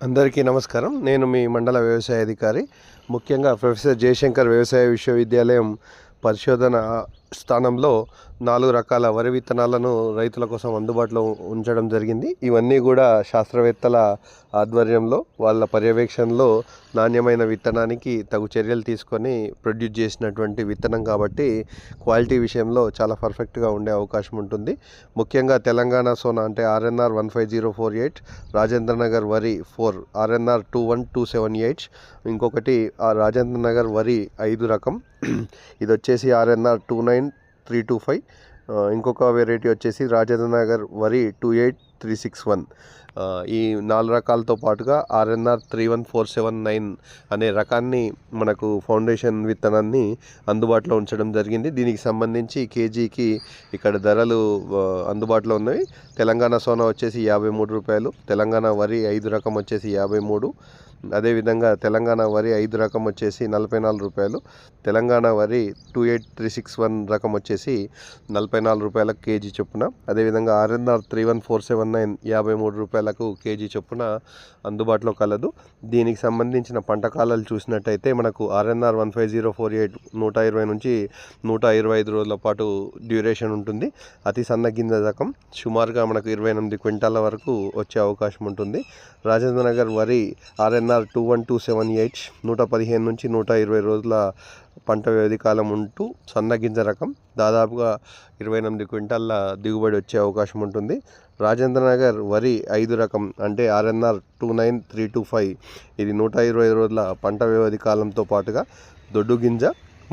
అందరికీ నమస్కారం. నేను మీ మండల వ్యవసాయ అధికారి ముఖ్యంగా ప్రొఫెసర్ జయశంకర్ వ్యవసాయ విశ్వవిద్యాలయం పరిశోధన స్థానంలో నాలుగు రకాల వరి విత్తనాలను రైతుల కోసం అందుబాటులో ఉంచడం జరిగింది. ఇవన్నీ కూడా శాస్త్రవేత్తల ఆధ్వర్యంలో వాళ్ళ పర్యవేక్షణలో నాణ్యమైన విత్తనానికి తగు చర్యలు తీసుకొని ప్రొడ్యూస్ చేసినటువంటి విత్తనం కాబట్టి క్వాలిటీ విషయంలో చాలా పర్ఫెక్ట్గా ఉండే అవకాశం ఉంటుంది. ముఖ్యంగా తెలంగాణ సోనా అంటే RNR one five zero four eight Rajendra Nagar వరి four RNR two one two seven eight ఇంకొకటి రాజేంద్ర నగర్ వరి ఐదు రకం. ఇది వచ్చేసి RNR two nine three two five. ఇంకొక వెరైటీ వచ్చేసి రాజేంద్ర నగర్ వరి two eight three six one. ఈ నాలుగు రకాలతో పాటుగా RNR three one four seven nine అనే రకాన్ని మనకు ఫౌండేషన్ విత్తనాన్ని అందుబాటులో ఉంచడం జరిగింది. దీనికి సంబంధించి కేజీకి ఇక్కడ ధరలు అందుబాటులో ఉన్నవి. తెలంగాణ సోనా వచ్చేసి యాభై మూడు రూపాయలు తెలంగాణ వరి ఐదు రకం వచ్చేసి యాభై మూడు. అదేవిధంగా తెలంగాణ వరి ఐదు రకం వచ్చేసి నలభై నాలుగు రూపాయలు తెలంగాణ వరి two eight three six one రకం వచ్చేసి నలభై నాలుగు రూపాయల కేజీ చొప్పున. అదేవిధంగా RNR three one four seven nine యాభై మూడు రూపాయలకు కేజీ చొప్పున అందుబాటులో కలదు. దీనికి సంబంధించిన పంట కాలాలు చూసినట్టయితే మనకు RNR one five zero four eight నూట ఇరవై నుంచి నూట ఇరవై ఐదు రోజుల పాటు డ్యూరేషన్ ఉంటుంది. అతి సన్న గింజ రకం. సుమారుగా మనకు ఇరవై ఎనిమిది క్వింటాల వరకు వచ్చే అవకాశం ఉంటుంది. రాజేంద్ర నగర్ వరి RNR two one two seven eight నూట పదిహేను నుంచి నూట ఇరవై రోజుల పంట వ్యవధి కాలం ఉంటూ సన్న గింజ రకం దాదాపుగా ఇరవై ఎనిమిది క్వింటాల దిగుబడి వచ్చే అవకాశం ఉంటుంది. రాజేంద్ర నగర్ వరి ఐదు రకం అంటే RNR two nine three two five. ఇది నూట ఇరవై రోజుల పంట వ్యవధి కాలంతో పాటుగా దొడ్డు గింజ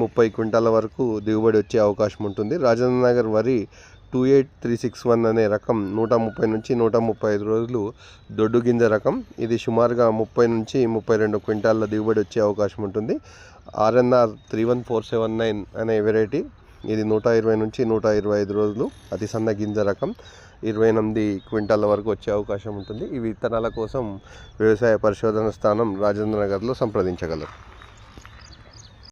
ముప్పై క్వింటాల వరకు దిగుబడి వచ్చే అవకాశం ఉంటుంది. రాజేంద్ర నగర్ వరి two eight three six one అనే రకం నూట ముప్పై నుంచి నూట ముప్పై ఐదు రోజులు దొడ్డు గింజ రకం. ఇది సుమారుగా ముప్పై నుంచి ముప్పై రెండు క్వింటాల దిగుబడి వచ్చే అవకాశం ఉంటుంది. RNR three one four seven nine అనే వెరైటీ. ఇది నూట ఇరవై నుంచి నూట ఇరవై ఐదు రోజులు అతి సన్న గింజ రకం. ఇరవై ఎనిమిది క్వింటాల వరకు వచ్చే అవకాశం ఉంటుంది. ఈ విత్తనాల కోసం వ్యవసాయ పరిశోధన స్థానం రాజేంద్ర నగర్లో సంప్రదించగలరు.